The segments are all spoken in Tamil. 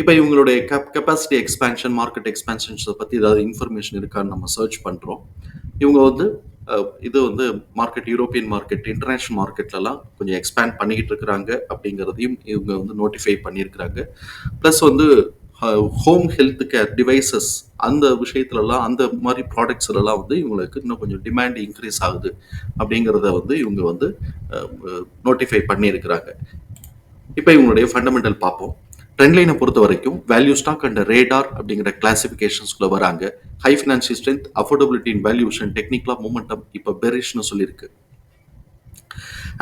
இப்போ இவங்களுடைய கப் கெப்பாசிட்டி எக்ஸ்பேன்ஷன் மார்க்கெட் எக்ஸ்பேன்ஷன்ஸை பற்றி ஏதாவது இன்ஃபர்மேஷன் இருக்கான்னு நம்ம சர்ச் பண்ணுறோம் இவங்க வந்து இது வந்து மார்க்கெட் யூரோப்பியன் மார்க்கெட் இன்டர்நேஷ்னல் மார்க்கெட்லலாம் கொஞ்சம் எக்ஸ்பேண்ட் பண்ணிக்கிட்டு இருக்கிறாங்க அப்படிங்கிறதையும் இவங்க வந்து நோட்டிஃபை பண்ணியிருக்கிறாங்க. ப்ளஸ் வந்து ஹோம் ஹெல்த் கேர் டிவைசஸ் அந்த விஷயத்துலலாம் அந்த மாதிரி ப்ராடக்ட்ஸ்லலாம் வந்து இவங்களுக்கு இன்னும் கொஞ்சம் டிமாண்ட் இன்க்ரீஸ் ஆகுது அப்படிங்கிறத வந்து இவங்க வந்து நோட்டிஃபை பண்ணியிருக்கிறாங்க. இப்போ இவங்களுடைய ஃபண்டமெண்டல் பார்ப்போம். ட்ரெண்ட்லைனை பொறுத்த வரைக்கும் வேல்யூ ஸ்டாக் அண்ட் ரேடார் அப்படிங்கிற கிளாசிஃபிகேஷன்ஸ்குள்ள வராங்க. High financial strength affordability in valuation டெக்னிக்கலா மூமெண்டம் இப்போ பெரிஷ்னு சொல்லியிருக்கு.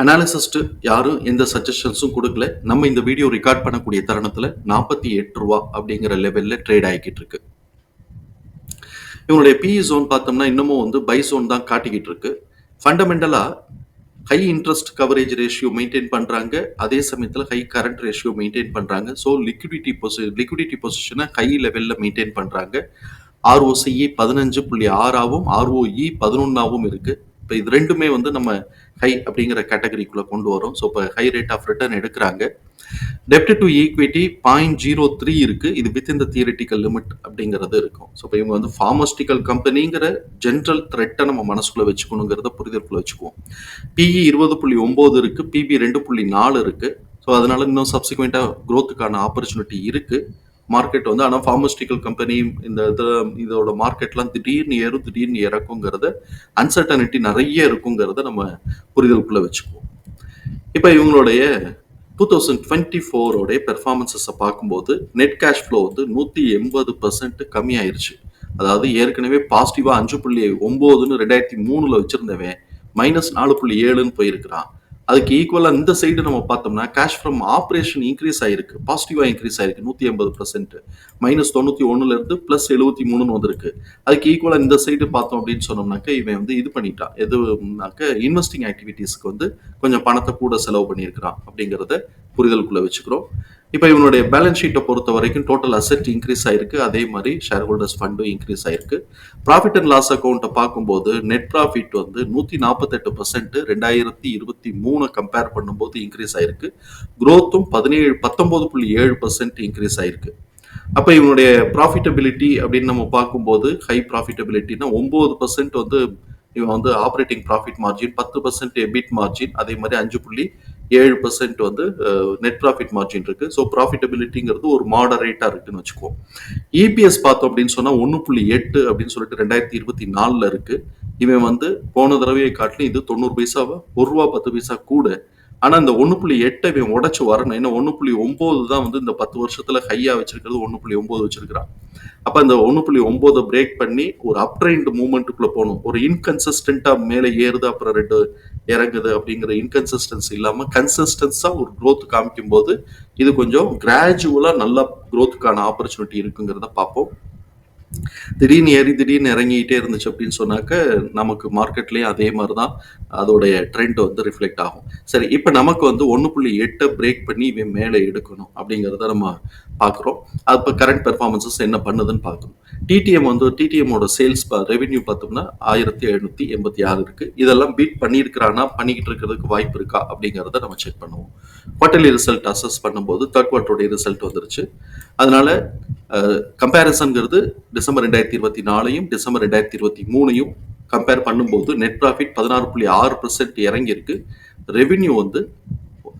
அனாலிசிஸ்ட் யாரும் எந்த சஜஷன்ஸும் கொடுக்கல. நம்ம இந்த வீடியோ ரெக்கார்ட் பண்ணக்கூடிய தருணத்தில் நாற்பத்தி எட்டு ரூபா அப்படிங்கிற லெவலில் ட்ரேட் ஆகிக்கிட்டு இருக்கு. இவங்களுடைய பிஇ ஜோன் பார்த்தோம்னா இன்னமும் வந்து பை ஜோன் தான் காட்டிக்கிட்டு இருக்கு. ஃபண்டமெண்டலாக high interest coverage ratio maintain பண்ணுறாங்க அதே சமயத்தில் ஹை கரண்ட் ரேஷியோ மெயின்டைன் பண்ணுறாங்க ஸோ லிக்விடிட்டி பொசி லிக்விடிட்டி பொசிஷனை ஹை லெவலில் மெயின்டைன் பண்ணுறாங்க ஆர்ஓசிஇ பதினஞ்சு புள்ளி ஆறாவும் ஆர்ஓஇ பதினொன்றாகவும் இருக்குது இப்போ இது ரெண்டுமே வந்து நம்ம ஹை அப்படிங்கிற கேட்டகரிக்குள்ளே கொண்டு வரோம். ஸோ இப்போ ஹை ரேட் ஆஃப் ரிட்டர்ன் எடுக்கிறாங்க. டெப்ட் to equity point zero three இருக்கு. இது வித் இந்த தியரிட்டிக்கல் லிமிட் அப்படிங்கிறது இருக்கும். ஸோ இப்போ இவங்க வந்து ஃபார்மஸ்டிக்கல் கம்பெனிங்கிற ஜென்ரல் த்ரெட்டை நம்ம மனசுக்குள்ளே வச்சுக்கணுங்கிறத புரிதலுக்குள்ள வச்சுக்குவோம். பிஇ இருபது புள்ளி ஒம்பது இருக்குது பிபி ரெண்டு புள்ளி நாலு இருக்குது ஸோ அதனால இன்னும் சப்சிக்வெண்ட்டாக க்ரோத்துக்கான ஆப்பர்ச்சுனிட்டி இருக்குது மார்க்கெட் வந்து ஆனால் ஃபார்மஸ்டிக்கல் கம்பெனி இந்த இது இதோட மார்க்கெட்லாம் திடீர்னு ஏறும் திடீர்னு இறக்குங்கிறத அன்சர்டனிட்டி நிறைய இருக்குங்கிறத நம்ம புரிதலுக்குள்ள வச்சுக்குவோம். இப்போ இவங்களுடைய டூ தௌசண்ட் டுவெண்ட்டி ஃபோரோடைய பெர்ஃபார்மன்ஸஸை பார்க்கும்போது நெட் கேஷ் ஃப்ளோ வந்து நூற்றி எண்பது பர்சன்ட் கம்மியாயிருச்சு. அதாவது ஏற்கனவே பாசிட்டிவாக அஞ்சு புள்ளி ஒம்போதுன்னு ரெண்டாயிரத்தி மூணில் வச்சுருந்தவன் மைனஸ் நாலு புள்ளி ஏழுன்னு போயிருக்கிறான். அதுக்கு ஈக்குவலாக இந்த சைடு நம்ம பார்த்தோம்னா கேஷ் ஃப்ரம் ஆப்ரேஷன் இன்க்ரீஸ் ஆயிருக்கு. பாசிட்டிவாக இன்க்ரீஸ் ஆயிருக்கு. நூற்றி எண்பது பர்சன்ட் மைனஸ் தொண்ணூற்றி ஒன்றுலேருந்து ப்ளஸ் எழுபத்தி மூணுன்னு வந்திருக்கு. அதுக்கு ஈக்குவலாக இந்த சைடு பார்த்தோம் அப்படின்னு சொன்னோம்னாக்க இவன் வந்து இது பண்ணிட்டான். எதுனாக்க இன்வெஸ்டிங் ஆக்டிவிட்டீஸ்க்கு வந்து கொஞ்சம் பணத்தை கூட செலவு பண்ணியிருக்கிறான் அப்படிங்கிறத புரிதலுக்குள்ள வச்சுக்கிறோம். இப்போ இவனுடைய பேலன்ஸ் ஷீட்டை பொறுத்த வரைக்கும் டோட்டல் அசெட் இன்க்ரீஸ் ஆயிருக்கு. அதே மாதிரி ஷேர் ஹோல்டர்ஸ் ஃபண்டும் இன்க்ரீஸ் ஆயிருக்கு. ப்ராஃபிட் அண்ட் லாஸ் அக்கௌண்ட்டை பார்க்கும்போது நெட் ப்ராஃபிட் வந்து நூற்றி நாற்பத்தெட்டு பர்சன்ட் ரெண்டாயிரத்தி இருபத்தி மூணு கம்பேர் பண்ணும்போது இன்க்ரீஸ் ஆயிருக்கு. க்ரோத்தும் பதினேழு பத்தொம்போது புள்ளி ஏழு பர்சன்ட் இன்க்ரீஸ் ஆயிருக்கு. அப்போ இவனுடைய ப்ராஃபிட்டபிலிட்டி அப்படின்னு நம்ம பார்க்கும்போது ஹை ப்ராஃபிட்டபிலிட்டினா ஒம்பது பர்சன்ட் வந்து இவன் வந்து ஆப்ரேட்டிங் ப்ராஃபிட் மார்ஜின் பத்து பர்சன்ட் எபிட் மார்ஜின் அதே மாதிரி அஞ்சு புள்ளி ஏழு பர்சன்ட் வந்து நெட் ப்ராஃபிட் மார்ஜின் இருக்கு. ஸோ ப்ராஃபிட்டபிலிட்டிங்கிறது ஒரு மாடரேட்டாக இருக்குன்னு வச்சுக்குவோம் இபிஎஸ் பார்த்தோம் அப்படின்னு சொன்னால் ஒன்று புள்ளி எட்டு அப்படின்னு சொல்லிட்டு ரெண்டாயிரத்தி இருபத்தி நாலில் இருக்கு. இவன் வந்து போன தடவையை காட்டிலும் இது தொண்ணூறு பைசாவை ஒரு ரூபா பத்து பைசா கூட ஆனால் இந்த ஒன்று புள்ளி எட்டை இவன் உடச்சு வரணும். ஏன்னா ஒன்று புள்ளி ஒம்பது தான் வந்து இந்த பத்து வருஷத்துல ஹையா வச்சிருக்கிறது ஒன்று புள்ளி ஒம்பது வச்சிருக்கிறான். அப்போ இந்த ஒன்று புள்ளி ஒம்போதை பிரேக் பண்ணி ஒரு அப்ட்ரைண்ட் மூமெண்ட்டுக்குள்ள போகணும். ஒரு இன்கன்சிஸ்டண்டா மேலே ஏறுது அப்புறம் ரெண்டு இறங்குது அப்படிங்கிற இன்கன்சிஸ்டன்சி இல்லாமல் கன்சிஸ்டன்ஸாக ஒரு க்ரோத் காமிக்கும் போது இது கொஞ்சம் கிராஜுவலாக நல்லா க்ரோத்துக்கான ஆப்பர்ச்சுனிட்டி இருக்குங்கிறத பார்ப்போம். திடீர்னு ஏறி திடீர்னு இறங்கிட்டே இருந்துச்சு அப்படின்னு சொன்னாக்க நமக்கு மார்க்கெட்லேயும் அதே மாதிரி தான் அதோடைய ட்ரெண்ட் வந்து ரிஃப்ளெக்ட் ஆகும். சரி இப்போ நமக்கு வந்து ஒன்று புள்ளி எட்டை பிரேக் பண்ணி இவன் மேலே எடுக்கணும் அப்படிங்கிறத நம்ம பார்க்குறோம் அது இப்போ கரண்ட் பெர்ஃபார்மன்ஸஸ் என்ன பண்ணுதுன்னு பார்க்கணும். டிடிஎம் வந்து டிடிஎம்மோட சேல்ஸ் ரெவென்யூ பார்த்தோம்னா ஆயிரத்தி எழுநூத்தி எண்பத்தி ஆறு இருக்கு. இதெல்லாம் பீட் பண்ணியிருக்கிறானா பண்ணிக்கிட்டு இருக்கிறதுக்கு வாய்ப்பு இருக்கா அப்படிங்கிறத நம்ம செக் பண்ணுவோம். குவார்டர்லி ரிசல்ட் அசஸ் பண்ணும்போது தேர்ட் குவார்டருடைய ரிசல்ட் வந்துருச்சு. அதனால கம்பேரிசன்ங்கிறது டிசம்பர் ரெண்டாயிரத்தி இருபத்தி நாலையும் டிசம்பர் ரெண்டாயிரத்தி இருபத்தி மூணையும் கம்பேர் பண்ணும்போது நெட் ப்ராஃபிட் பதினாறு புள்ளி ஆறு பர்சன்ட் இறங்கியிருக்கு. ரெவின்யூ வந்து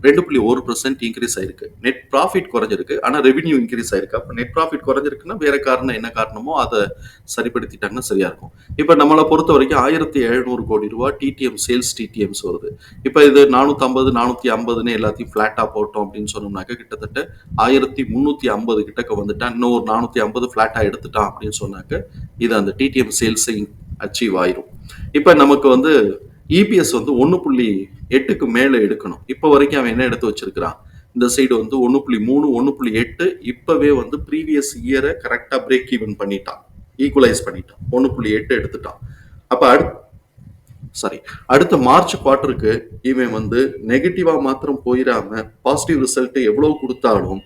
ரெண்டு புள்ளி ஒரு பர்சன்ட் இன்க்ரீஸ் ஆயிருக்கு. நெட் ப்ராஃபிட் குறைஞ்சிருக்கு. ஆனால் ரெவென்யூ இன்க்ரீஸ் ஆயிருக்கு. அப்போ நெட் ப்ராஃபிட் குறைஞ்சிருக்குன்னா வேற காரணம் என்ன காரணமோ அதை சரிப்படுத்திட்டாங்கன்னா சரியா இருக்கும். இப்போ நம்மளை பொறுத்த வரைக்கும் ஆயிரத்தி எழுநூறு கோடி ரூபா டிடிஎம் சேல்ஸ் டிடிஎம்ஸ் வருது. இப்போ இது நானூற்றம்பது நானூற்றி ஐம்பதுன்னு எல்லாத்தையும் ஃப்ளாட்டாக போட்டோம் அப்படின்னு சொன்னோம்னாக்க கிட்டத்தட்ட ஆயிரத்தி முந்நூற்றி ஐம்பது கிட்டக்க வந்துட்டா இன்னும் ஒரு நானூற்றி ஐம்பது ஃப்ளாட்டாக எடுத்துட்டான் அப்படின்னு சொன்னாக்க இது அந்த டிடிஎம் சேல்ஸை அச்சீவ் ஆயிரும். இப்போ நமக்கு வந்து இபிஎஸ் வந்து ஒன்று புள்ளி எட்டுக்கு மேலே எடுக்கணும். இப்போ வரைக்கும் அவன் என்ன எடுத்து வச்சிருக்கிறான்? இந்த சைடு வந்து ஒன்று புள்ளி மூணு ஒன்று புள்ளி எட்டு இப்போவே வந்து ப்ரீவியஸ் இயரை கரெக்டாக பிரேக் ஈவன் பண்ணிட்டான். ஈக்குவலைஸ் பண்ணிட்டான். ஒன்று புள்ளி எட்டு எடுத்துட்டான். அப்போ அடுத் சாரி அடுத்த மார்ச் குவார்ட்டருக்கு இவன் வந்து நெகட்டிவாக மாத்திரம் போயிடாம பாசிட்டிவ் ரிசல்ட் எவ்வளோ கொடுத்தாலும்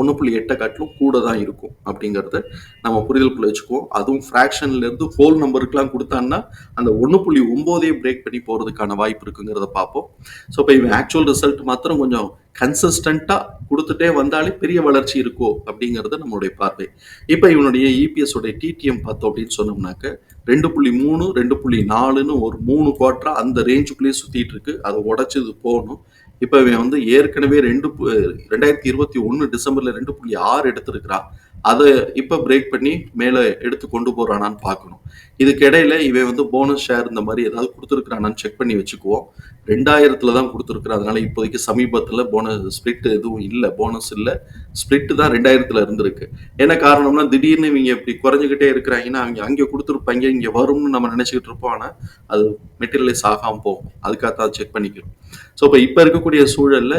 ஒன்று புள்ளி எட்டை காட்டிலும் கூட தான் இருக்கும் அப்படிங்கிறத நம்ம புரிதலுக்குள்ள வச்சுக்குவோம். அதுவும் ஃப்ராக்ஷன்லேருந்து ஹோல் நம்பருக்குலாம் கொடுத்தான்னா அந்த ஒன்று புள்ளி ஒம்போதே பிரேக் பண்ணி போகிறதுக்கான வாய்ப்பு இருக்குங்கிறத பார்ப்போம். ஸோ இப்போ இவன் ஆக்சுவல் ரிசல்ட் மாத்திரம் கொஞ்சம் கன்சிஸ்டண்ட்டாக கொடுத்துட்டே வந்தாலே பெரிய வளர்ச்சி இருக்கோ அப்படிங்கிறது நம்மளுடைய பார்வை. இப்போ இவனுடைய இபிஎஸோடைய டிடிஎம் பார்த்தோம் அப்படின்னு சொன்னோம்னாக்க ரெண்டு புள்ளி மூணு ரெண்டு புள்ளி நாலுன்னு ஒரு மூணு குவார்ட்டராக அந்த ரேஞ்சுக்குள்ளேயே சுற்றிட்டு இருக்கு. அதை உடைச்சு இது போகணும். இப்போ இவன் வந்து ஏற்கனவே ரெண்டு பு- ரெண்டாயிரத்தி இருபத்தி ஒன்று டிசம்பர்ல ரெண்டு புள்ளி ஆறு எடுத்திருக்கிறான். அதை இப்போ பிரேக் பண்ணி மேலே எடுத்து கொண்டு போகிறானான்னு பார்க்கணும். இதுக்கிடையில இவன் வந்து போனஸ் ஷேர் இந்த மாதிரி ஏதாவது கொடுத்துருக்குறானான்னு செக் பண்ணி வச்சுக்குவோம். ரெண்டாயிரத்துல தான் கொடுத்துருக்குறான். அதனால இப்போதைக்கு சமீபத்தில் போனஸ் ஸ்பிளிட் எதுவும் இல்லை. போனஸ் இல்லை. ஸ்பிளிட் தான் ரெண்டாயிரத்துல இருந்திருக்கு. என்ன காரணம்னா திடீர்னு இவங்க இப்படி குறைஞ்சிக்கிட்டே இருக்கிறாங்கன்னா அவங்க அங்கே கொடுத்துருப்பாங்க இங்கே வரும்னு நம்ம நினச்சிக்கிட்டு இருப்போம். ஆனால் அது மெட்டீரியலைஸ் ஆகாமல் போகும். அதுக்காக தான் செக் பண்ணிக்கிறோம். ஸோ இப்போ இப்போ இருக்கக்கூடிய சூழலில்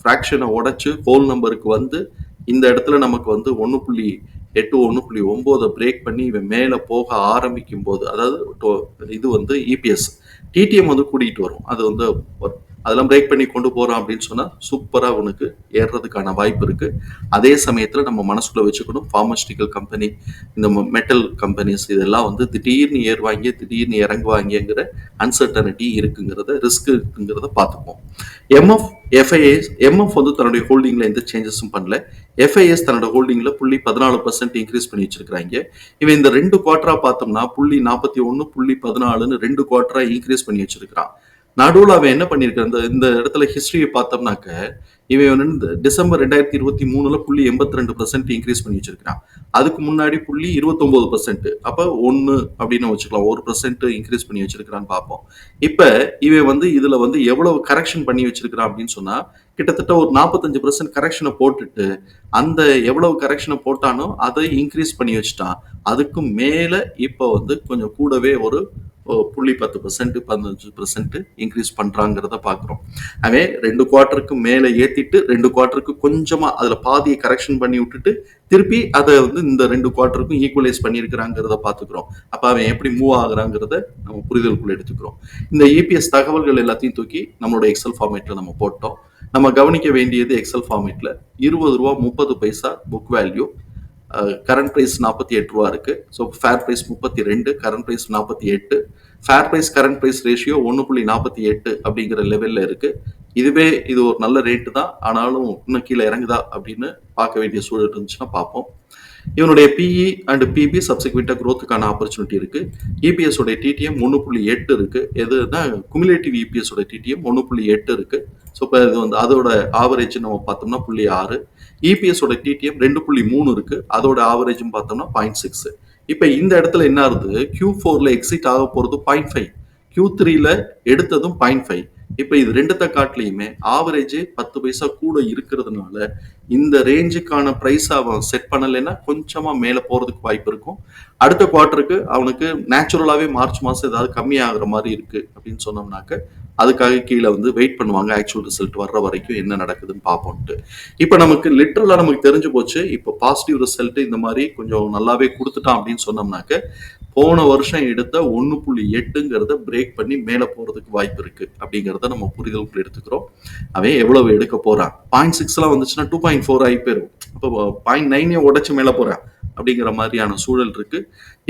ஃப்ராக்ஷனை உடச்சி ஹோல் நம்பருக்கு வந்து இந்த இடத்துல நமக்கு வந்து ஒன்று புள்ளி எட்டு ஒன்று புள்ளி ஒம்போதை பிரேக் பண்ணி இவன் மேலே போக ஆரம்பிக்கும் போது அதாவது இது வந்து இபிஎஸ் டிடிஎம் வந்து கூட்டிகிட்டு வரும். அது வந்து ஒரு- அதெல்லாம் பிரேக் பண்ணி கொண்டு போகிறோம் அப்படின்னு சொன்னா சூப்பரா அவனுக்கு ஏறுறதுக்கான வாய்ப்பு இருக்கு. அதே சமயத்துல நம்ம மனசுக்குள்ள வச்சுக்கணும் ஃபார்மஸ்டிக்கல் கம்பெனி இந்த மெட்டல் கம்பெனிஸ் இதெல்லாம் வந்து திடீர்னு ஏறுவாங்க திடீர்னு இறங்குவாங்கங்கிற அன்சர்டனிட்டி இருக்குங்கிறத ரிஸ்க் இருக்குங்கிறத பார்த்துப்போம். எம்எஃப் எஃப்ஐஎஸ் எம்எஃப் வந்து தன்னுடைய ஹோல்டிங்ல எந்த சேஞ்சஸும் பண்ணல. எஃப்ஐஎஸ் தன்னோட ஹோல்டிங்ல புள்ளி பதினாலு பர்சன்ட் இன்க்ரீஸ் பண்ணி வச்சிருக்காங்க இவன் இந்த ரெண்டு குவார்டரா பார்த்தோம்னா புள்ளி நாற்பத்தி ஒன்று புள்ளி பதினாலுன்னு ரெண்டு குவார்டரா இன்க்ரீஸ் பண்ணி வச்சிருக்கிறான். நடுவில் அவன் என்ன பண்ணியிருக்கான் இந்த இந்த இடத்துல ஹிஸ்டரியை பார்த்தோம்னாக்க இவன் வந்து இந்த டிசம்பர் ரெண்டாயிரத்தி இருபத்தி மூணுல புள்ளி எண்பத்தி ரெண்டு பர்சன்ட் இன்க்ரீஸ் பண்ணி வச்சிருக்கான் அதுக்கு முன்னாடி புள்ளி இருபத்தொன்பது பர்சன்ட் அப்போ ஒன்று அப்படின்னு வச்சுக்கலாம். ஒரு பர்சன்ட் இன்க்ரீஸ் பண்ணி வச்சிருக்கிறான்னு பார்ப்போம். இப்போ இவன் வந்து இதில் வந்து எவ்வளவு கரெக்ஷன் பண்ணி வச்சிருக்கிறான் அப்படின்னு சொன்னால் கிட்டத்தட்ட ஒரு நாற்பத்தஞ்சு பர்சன்ட் கரெக்ஷனை போட்டுட்டு அந்த எவ்வளவு கரெக்ஷனை போட்டானோ அதை இன்க்ரீஸ் பண்ணி வச்சுட்டான். அதுக்கு மேலே இப்போ வந்து கொஞ்சம் கூடவே ஒரு புள்ளி பத்து பர்சன்ட் பதினஞ்சு பர்சன்ட் இன்க்ரீஸ் பண்றாங்கிறத பாக்குறோம். அவன் ரெண்டு குவார்ட்டருக்கு மேல ஏத்திட்டு ரெண்டு குவார்ட்டருக்கு கொஞ்சமா அதுல பாதியை கரெக்ஷன் பண்ணி விட்டுட்டு திருப்பி அதை வந்து இந்த ரெண்டு குவார்ட்டருக்கும் ஈக்குவலைஸ் பண்ணியிருக்கிறாங்கிறத பார்த்துக்கிறோம் அப்ப அவன் எப்படி மூவ் ஆகுறாங்கிறத நம்ம புரிதலுக்குள்ள எடுத்துக்கிறோம். இந்த இபிஎஸ் தகவல்கள் எல்லாத்தையும் தூக்கி நம்மளோட எக்ஸல் ஃபார்மேட்ல நம்ம போட்டோம். நம்ம கவனிக்க வேண்டியது எக்ஸல் ஃபார்மேட்ல இருபது ரூபா முப்பது பைசா புக் வேல்யூ கரண்ட் ப்ரைஸ் நாற்பத்தி எட்டு ரூபா இருக்கு. ஸோ ஃபேர் ப்ரைஸ் முப்பத்தி ரெண்டு கரண்ட் ப்ரைஸ் நாற்பத்தி எட்டு. Fair price current price ratio ஒன்று புள்ளி நாற்பத்தி எட்டு அப்படிங்கிற லெவலில் இருக்கு. இதுவே இது ஒரு நல்ல ரேட்டு தான். ஆனாலும் இன்னும் கீழே இறங்குதா அப்படின்னு பார்க்க வேண்டிய சூழல் இருந்துச்சுன்னா பார்ப்போம். இவனுடைய பிஇ அண்ட் பிபி சப்சிக்வெண்ட்டாக க்ரோத்துக்கான ஆப்பர்ச்சுனிட்டி இருக்கு. இபிஎஸ் உடைய டிடிஎம் ஒன்று புள்ளி எட்டு இருக்கு. எதுனா குமுலேட்டிவ் இபிஎஸ் உடைய டிடிஎம் ஒன்று புள்ளி எட்டு இருக்கு. ஸோ இப்போ இது வந்து அதோட ஆவரேஜ் நம்ம பார்த்தோம்னா புள்ளி ஆறு. இபிஎஸ் டிடிஎம் ரெண்டு புள்ளி மூணு இருக்கு. அதோட ஆவரேஜும் பார்த்தோம்னா பாயிண்ட் சிக்ஸ் இப்போ இந்த இடத்துல என்ன ஆகுது? கியூ ஃபோரில் எக்ஸிட் ஆக போகிறது பாயிண்ட் ஃபைவ் கியூ த்ரீல எடுத்ததும் பாயிண்ட் ஃபைவ் இப்போ இது ரெண்டுத்த தக்காட்லையுமே ஆவரேஜே பத்து பைசா கூட இருக்கிறதுனால இந்த ரேஞ்சுக்கான ப்ரைஸ் அவன் செட் பண்ணலைன்னா கொஞ்சமா மேலே போறதுக்கு வாய்ப்பு இருக்கும். அடுத்த குவார்ட்டருக்கு அவனுக்கு நேச்சுரலாவே மார்ச் மாசம் ஏதாவது கம்மியாகிற மாதிரி இருக்கு அப்படின்னு சொன்னோம்னாக்க அதுக்காக கீழே வந்து வெயிட் பண்ணுவாங்க. ஆக்சுவல் ரிசல்ட் வர்ற வரைக்கும் என்ன நடக்குதுன்னு பார்ப்போம்ட்டு. இப்போ நமக்கு லிட்டரலாக நமக்கு தெரிஞ்சு போச்சு. இப்போ பாசிட்டிவ் ரிசல்ட் இந்த மாதிரி கொஞ்சம் நல்லாவே கொடுத்துட்டான் அப்படின்னு சொன்னோம்னாக்க போன வருஷம் எடுத்த ஒன்று புள்ளி எட்டுங்கிறத பிரேக் பண்ணி மேலே போகிறதுக்கு வாய்ப்பு இருக்கு. அப்படிங்கிறத நம்ம புரிதலுக்குள்ள எடுத்துக்கிறோம். அவன் எவ்வளவு எடுக்க போறான்? பாயிண்ட் சிக்ஸ்லாம் வந்துச்சுன்னா டூ பாயிண்ட் ஃபோர் ஆகி போயிடும் அப்போ பாயிண்ட் நைனே உடச்சி மேலே போறான். அப்படிங்கிற மாதிரியான சூழல் இருக்கு.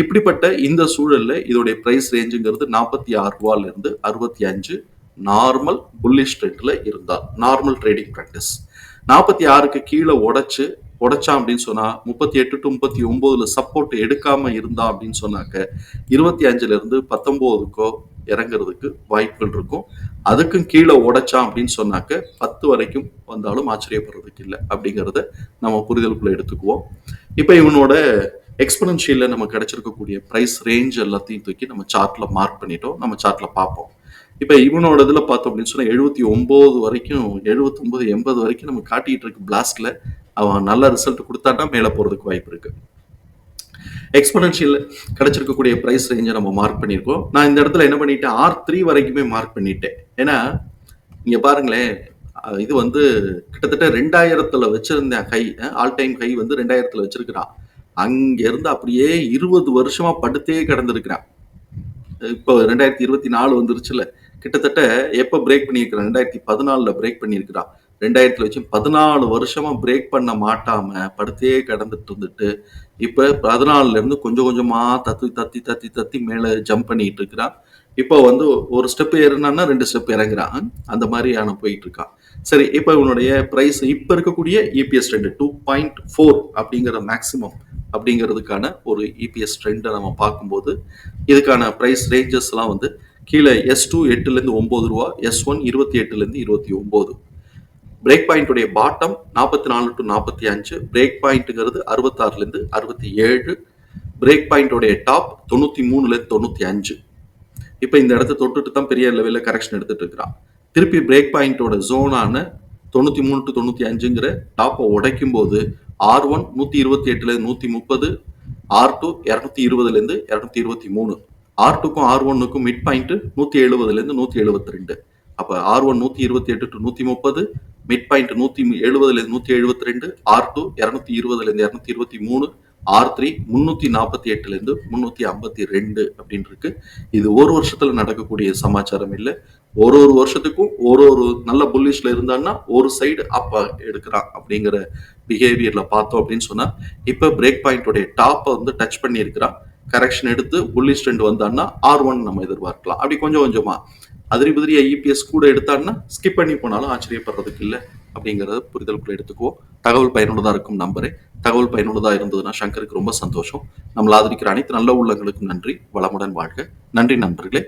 இப்படிப்பட்ட இந்த சூழல்ல இதோடைய பிரைஸ் ரேஞ்சுங்கிறது நாற்பத்தி ஆறு ரூபால இருந்து அறுபத்தி அஞ்சு நார்மல் புல்லிஷ் ட்ரெண்ட்ல இருந்தால் நார்மல் ட்ரேடிங் ப்ராக்டிஸ் நாற்பத்தி ஆறுக்கு கீழே உடைச்சு உடைச்சான் அப்படின்னு சொன்னா முப்பத்தி எட்டு டு முப்பத்தி ஒன்பதுல சப்போர்ட் எடுக்காம இருந்தா அப்படின்னு சொன்னாக்க இருபத்தி அஞ்சுல இருந்து பத்தொன்பதுக்கோ இறங்குறதுக்கு வாய்ப்புகள் இருக்கும். அதுக்கும் கீழே உடைச்சான் அப்படின்னு சொன்னாக்க பத்து வரைக்கும் வந்தாலும் ஆச்சரியப்படுறதுக்கு இல்லை அப்படிங்கிறத நம்ம புரிதலுக்குள்ள எடுத்துக்குவோம். இப்போ இவனோட எக்ஸ்பனன்ஷியல்ல நம்ம கிடைச்சிருக்கக்கூடிய ப்ரைஸ் ரேஞ்ச் எல்லாத்தையும் தூக்கி நம்ம சார்ட்ல மார்க் பண்ணிட்டோம். நம்ம சார்ட்ல பார்ப்போம். இப்போ இவனோட இதில் பார்த்தோம் அப்படின்னு சொன்னால் எழுபத்தி ஒம்பது வரைக்கும் எழுபத்தொம்பது எண்பது வரைக்கும் நம்ம காட்டிகிட்டு இருக்கு பிளாஸ்டில் அவன் நல்ல ரிசல்ட் கொடுத்தாட்டா மேலே போறதுக்கு வாய்ப்பு இருக்கு. எக்ஸ்பனன்ஷியல் கிடைச்சிருக்கக்கூடிய ப்ரைஸ் ரேஞ்சை நம்ம மார்க் பண்ணியிருக்கோம். நான் இந்த இடத்துல என்ன பண்ணிட்டேன்? ஆர் த்ரீ வரைக்குமே மார்க் பண்ணிட்டேன். ஏன்னா இங்கே பாருங்களேன் இது வந்து கிட்டத்தட்ட ரெண்டாயிரத்துல வச்சிருந்தேன் ஹை ஆல் டைம் ஹை வந்து ரெண்டாயிரத்துல வச்சிருக்கிறான். அங்கேருந்து அப்படியே இருபது வருஷமா படுத்தே கிடந்திருக்கிறான். இப்போ ரெண்டாயிரத்தி இருபத்தி நாலு வந்துருச்சுல. கிட்டத்தட்ட எப்போ பிரேக் பண்ணியிருக்கிறான்? ரெண்டாயிரத்தி பதினாலில் பிரேக் பண்ணியிருக்கிறான். ரெண்டாயிரத்துல வச்சு பதினாலு வருஷமா பிரேக் பண்ண மாட்டாம படுத்தே கிடந்துட்டு இருந்துட்டு இப்போ பதினாலுல இருந்து கொஞ்சம் கொஞ்சமா தத்தி தத்தி தத்தி தத்தி மேலே ஜம்ப் பண்ணிட்டு இருக்கிறான். இப்போ வந்து ஒரு ஸ்டெப் ஏறினான்னா ரெண்டு ஸ்டெப் இறங்குறான். அந்த மாதிரியான போயிட்டு இருக்கான். சரி இப்போ இவனுடைய ப்ரைஸ் இப்போ இருக்கக்கூடிய EPS trend two point four அப்படிங்கிற மேக்ஸிமம் அப்படிங்கிறதுக்கான ஒரு இபிஎஸ் ட்ரெண்டை நம்ம பார்க்கும்போது இதுக்கான ப்ரைஸ் ரேஞ்சஸ்லாம் வந்து கீழே எஸ் டூ எட்டுலேருந்து ஒம்பது ரூபா எஸ் ஒன் இருபத்தி எட்டுலேருந்து இருபத்தி ஒம்பது பிரேக் பாயிண்ட்டுடைய பாட்டம் நாற்பத்தி நாலு டு நாற்பத்தி அஞ்சு பிரேக் பாயிண்ட்டுங்கிறது அறுபத்தாறுலேருந்து அறுபத்தி ஏழு பிரேக் பாயிண்ட்டோடைய டாப் தொண்ணூற்றி மூணுலேருந்து தொண்ணூற்றி அஞ்சு. இப்போ இந்த இடத்த தொட்டுட்டு தான் பெரிய லெவலில் கரெக்ஷன் எடுத்துகிட்டு இருக்கிறான். திருப்பி பிரேக் பாயிண்ட்டோட ஜோனான தொண்ணூற்றி மூணு டு தொண்ணூற்றி அஞ்சுங்கிற டாப்பை உடைக்கும் போது ஆர் ஒன் நூற்றி இருபத்தி எட்டுலேருந்து நூற்றி முப்பது ஆர் டூ இரநூத்தி இருபதுலேருந்து இரநூத்தி இருபத்தி மூணு. ஆர் டூக்கும் ஆர் ஒன்னுக்கும் மிட் பாயிண்ட்டு நூற்றி எழுபதுலேருந்து நூற்றி எழுபத்தி ரெண்டு. அப்போ ஆர் ஒன் நூற்றி இருபத்தி எட்டு டு நூற்றி முப்பது மிட் பாயிண்ட் நூற்றி எழுபதுலேருந்து நூற்றி எழுபத்தி ரெண்டு ஆர் டூ இரநூத்தி இருபதுலேருந்து இரநூத்தி இருபத்தி மூணு ஆர் த்ரீ முந்நூற்றி நாற்பத்தி எட்டுலேருந்து முந்நூற்றி ஐம்பத்தி ரெண்டு அப்படின்னு இருக்கு. இது ஒரு வருஷத்துல நடக்கக்கூடிய சமாச்சாரம் இல்லை. ஒரு ஒரு வருஷத்துக்கும் ஒரு ஒரு நல்ல புல்லிஷ்ல இருந்தான்னா ஒரு சைடு அப்ப எடுக்கிறான் அப்படிங்கிற பிஹேவியர்ல பார்த்தோம் அப்படின்னு சொன்னா இப்ப பிரேக் பாயிண்டோடைய டாப்பை வந்து டச் பண்ணி இருக்கிறான் கரெக்ஷன் எடுத்து புல்லிஷ் ட்ரெண்ட் வந்தான்னா ஆர் ஒன் நம்ம எதிர்பார்க்கலாம். அப்படி கொஞ்சம் கொஞ்சமா அதிரி புதிரி ஐஇபிஎஸ் கூட எடுத்தான்னா ஸ்கிப் பண்ணி போனாலும் ஆச்சரியப்படுறதுக்கு இல்லை அப்படிங்கிறத புரிதலுக்குள்ள எடுத்துக்குவோம் தகவல் பயனுள்ளதா இருக்கும் நம்பரே. தகவல் பயனுள்ளதா இருந்ததுன்னா சங்கருக்கு ரொம்ப சந்தோஷம். நம்மள ஆதரிக்கிற அனைத்து நல்ல உள்ளங்களுக்கும் நன்றி. வளமுடன் வாழ்க. நன்றி நண்பர்களே.